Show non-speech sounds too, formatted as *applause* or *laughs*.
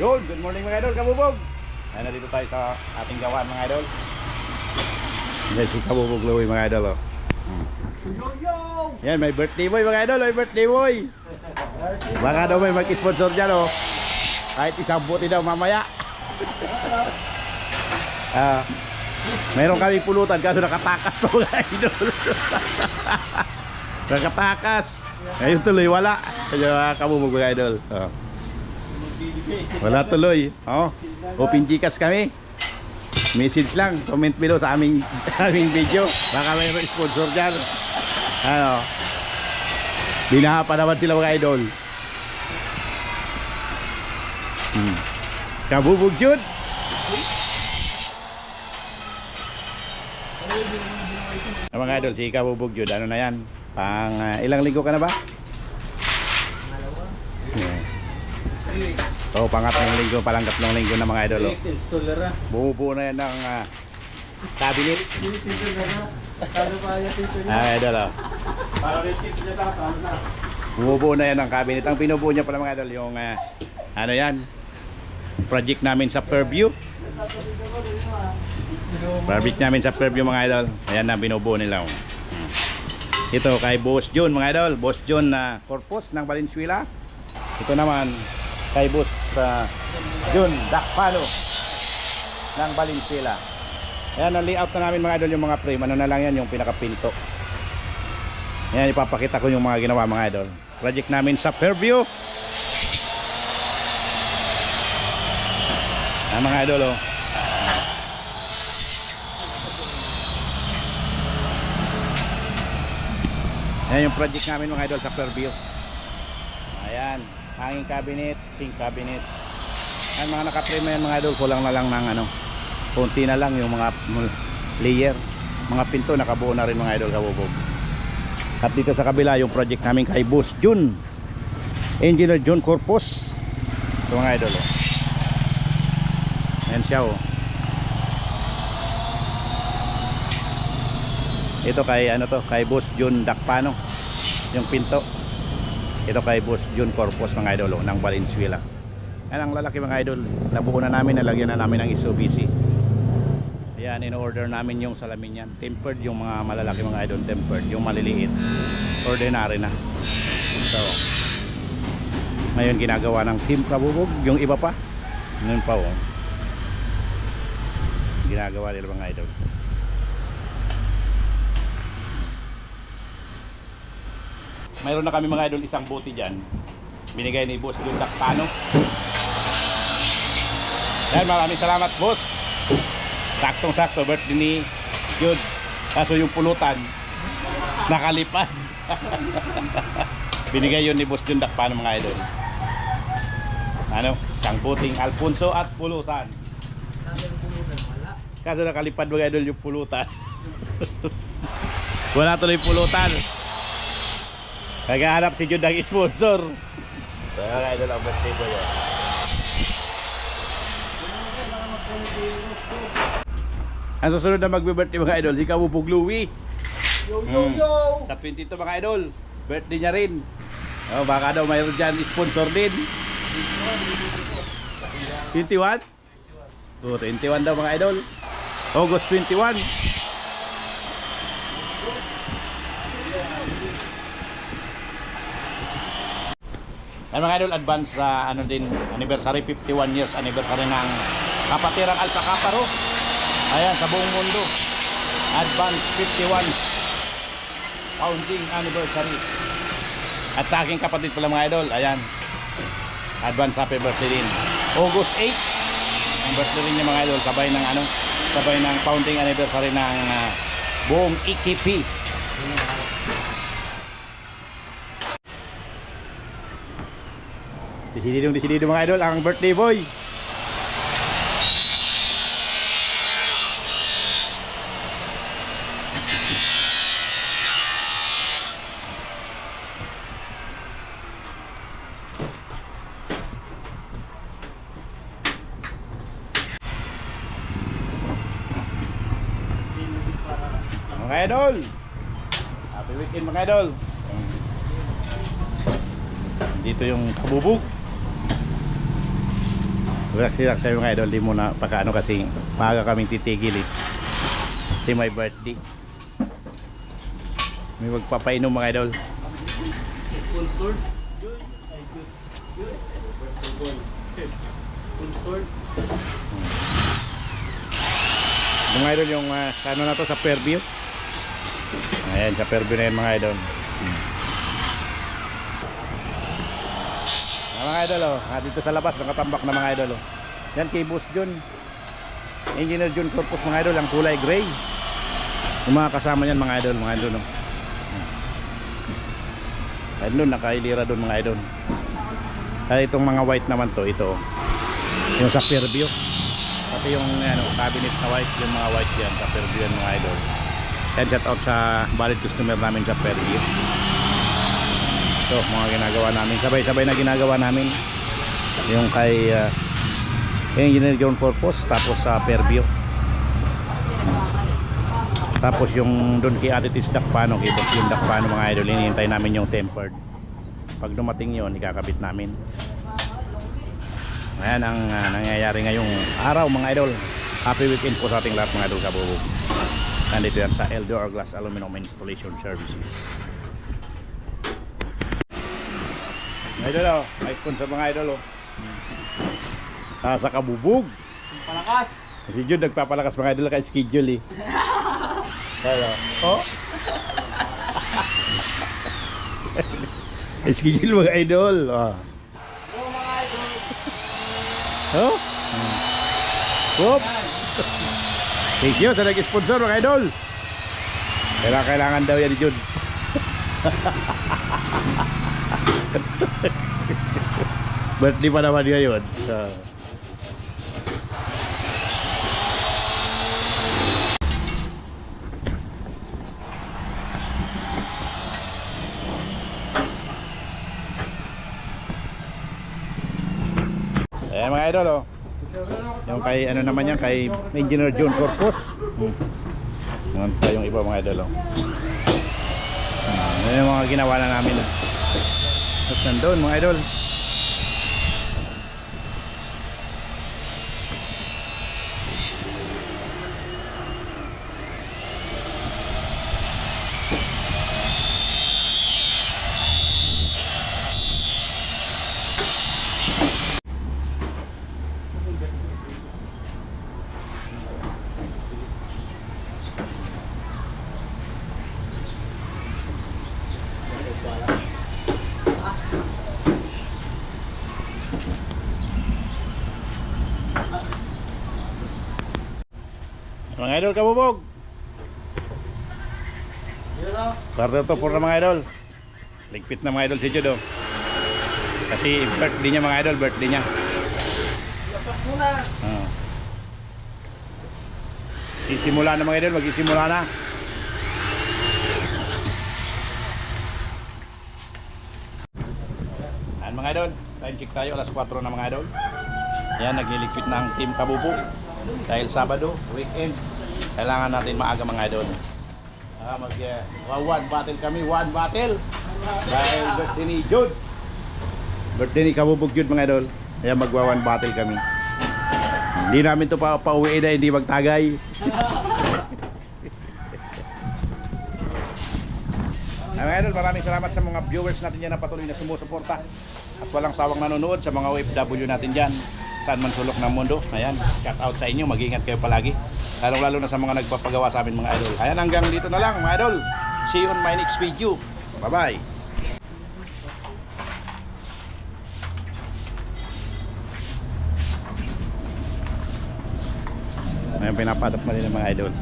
Yun, good morning mga idol, kabubog. Ayan, nandito tayo sa ating gawaan mga idol. Yan si kabubog Louie mga idol. Oh. Yan, may birthday boy mga idol, may birthday boy. Baka daw may mag-sponsor dyan oh. Kahit isang buti daw mamaya. *laughs* Ah, mayroon kami pulutan kaso nakatakas to mga idol. *laughs* nakatakas. Ngayon tuloy wala. Kaya kabubog mga idol. Oh. Wala tuloy. Oh. Open Gcash kami. Message lang, comment below sa aming *laughs* aming video. Baka mayroong sponsor dyan. Ano? Binaha pa naman sila mga idol. Hmm. Kabubog yun. Mga idol, si Kabubog yun. Ano na yan? Pang ah, ilang linggo ka na ba? Yeah. So, pangatlong linggo, palang tatlong linggo na mga idol. Oh. na. Bumubuo na yan ng ah, cabinet. niya? Ah, idol oh. Bumubuo na yan ng cabinet. Ang pinubuo niya pala mga idol, yung ah, ano yan, project namin sa Fairview. Project namin sa Fairview mga idol. Ayan na binubuo nila. oh. Ito kay Boss John mga idol. Boss John na Corpus ng Valenzuela. Ito naman kay Boss ah, John Dakpalo ng Valenzuela. Ayan ang layout na namin mga idol yung mga frame. Ano na lang yan yung pinakapinto. Ayan ipapakita ko yung mga ginawa mga idol. Project namin sa Fairview. Ah, mga idol oh. Ayan yung project namin mga idol sa Fairview. Ayan, hanging cabinet, sink cabinet. Ayan mga nakaprime na yan mga idol, kulang na lang ng ano, konti na lang yung mga layer. Mga pinto nakabuo na rin mga idol kabubog. At dito sa kabila yung project namin kay Boss Jun. Engineer John Corpus. Ito mga idol oh. Ayan siya oh. Ito kay ano to, kay Boss Jun Dakpano. Yung pinto. Ito kay Boss Jun Corpus mga idol oh, ng Valenzuela. Yan ang lalaki mga idol. Nabuo na namin, nalagyan na namin ng Mitsubishi. Ayan, in-order namin yung salamin yan. Tempered yung mga malalaki mga idol, tempered. Yung maliliit, ordinary na. So, ngayon ginagawa ng Team Kabubog. Yung iba pa, ngayon pa oh. Ginagawa nila mga idol. Mayroon na kami mga idol isang buti dyan. Binigay ni Boss Jun Dakpano. Yan, maraming salamat boss. Saktong sakto, birthday ni Jude. Kaso yung pulutan, nakalipad. *laughs* Binigay yun ni Boss Jun Dakpano mga idol. Ano? Isang buting Alfonso at pulutan. Kaso nakalipad mga idol yung pulutan. *laughs* Wala tuloy pulutan. Naghahanap si Jude ng sponsor. So, mga idol ang birthday boy yun. Ang susunod na magbe-birthday mga idol, si Kabubog Louie. Yo, yo, yo! Sa 22 mga idol, birthday niya rin. Oh, baka daw mayroon dyan sponsor din. 21? Oh, 21 daw mga idol. August 21. Ay mga idol, advance sa ano din, anniversary, 51 years anniversary ng Kapatirang Alta Caparo. Ayan, sa buong mundo. Advance 51 founding anniversary. At sa aking kapatid pala mga idol, ayan. Advance happy birthday din. August 8, ang birthday rin niya mga idol, sabay ng ano, sabay ng founding anniversary ng ah, buong IKP. Desididong desidido mga idol, ang birthday boy. Mga idol. Happy weekend mga idol. Dito yung kabubog. Relax, relax sa'yo mga idol. Di muna pakaano kasi maaga kaming titigil eh. Kasi my birthday. May magpapainom mga idol. Sponsored. Yun. Ay, good. Good. Sponsored. Mga idol yung ah, ano na to sa Fairview. Ayan, sa Fairview na yan mga idol. Hmm. Ah, mga idol oh, ah, dito sa labas nakatambak na mga idol oh. Yan kay Boss John. Engineer John Corpus mga idol, ang kulay gray. Yung mga kasama niyan mga idol, mga idol oh. Ayun doon, nakailira doon mga idol. Kaya itong mga white naman to, ito oh. Yung sa Fairview. Pati yung ano, cabinet na white, yung mga white yan sa Fairview yan mga idol. Yan shout out sa valid customer namin sa Fairview. So, mga ginagawa namin. Sabay-sabay na ginagawa namin. Yung kay uh, Engineer John Purpose, tapos sa Fairview. Tapos yung doon kay Ate Tis Dakpano, kay Boss yung Dakpano mga idol, hinihintay namin yung tempered. Pag dumating yon ikakabit namin. Ayan ang ah, nangyayari ngayong araw mga idol. Happy weekend po sa ating lahat mga idol kabubog. Nandito yan sa Eldor Glass Aluminum Installation Services. Mga idol oh, may sponsor mga idol oh. Nasa kabubog. Palakas. Si Jude nagpapalakas mga idol kay schedule eh. *laughs* Hello. Oh. *laughs* schedule mga idol. Oh. Hello mga idol. Oh? Whoop! Thank you sa nag-sponsor mga idol. Kailangan, kailangan daw yan ni Jun. *laughs* Birthday pa naman ngayon. So, Ayan mga idol oh. Yung kay ano naman yan kay Engineer John Corpus. Hmm. Yan pa yung iba mga idol. Oh. Ah, yung mga ginawa na namin. Oh. Tapos nandun mga idol. Mga idol kabubog. Quarter to four na mga idol. Ligpit na mga idol si Judo. Kasi birthday niya mga idol, birthday niya. Lapas muna. Ah. Sisimula na mga idol, magsisimula na. Ayan mga idol, time check tayo, alas 4 na mga idol. Ayan, nagliligpit na ang team Kabubo. Dahil Sabado, weekend, kailangan natin maaga mga idol. Ah, mag uh, one battle kami, one battle. Dahil birthday ni Jude. Birthday ni Kabubog Jude mga idol. Kaya magwa one battle kami. Hindi namin to pa pauwi na hindi magtagay. Ay, *laughs* mga idol, maraming salamat sa mga viewers natin dyan na patuloy na sumusuporta at walang sawang nanonood sa mga OFW natin dyan saan man sulok ng mundo. Ayan, shout out sa inyo, mag-ingat kayo palagi. Lalong lalo na sa mga nagpapagawa sa amin mga idol. Ayan, hanggang dito na lang mga idol. See you on my next video. Bye-bye. Ayan, pinapadap pa rin ng mga idol.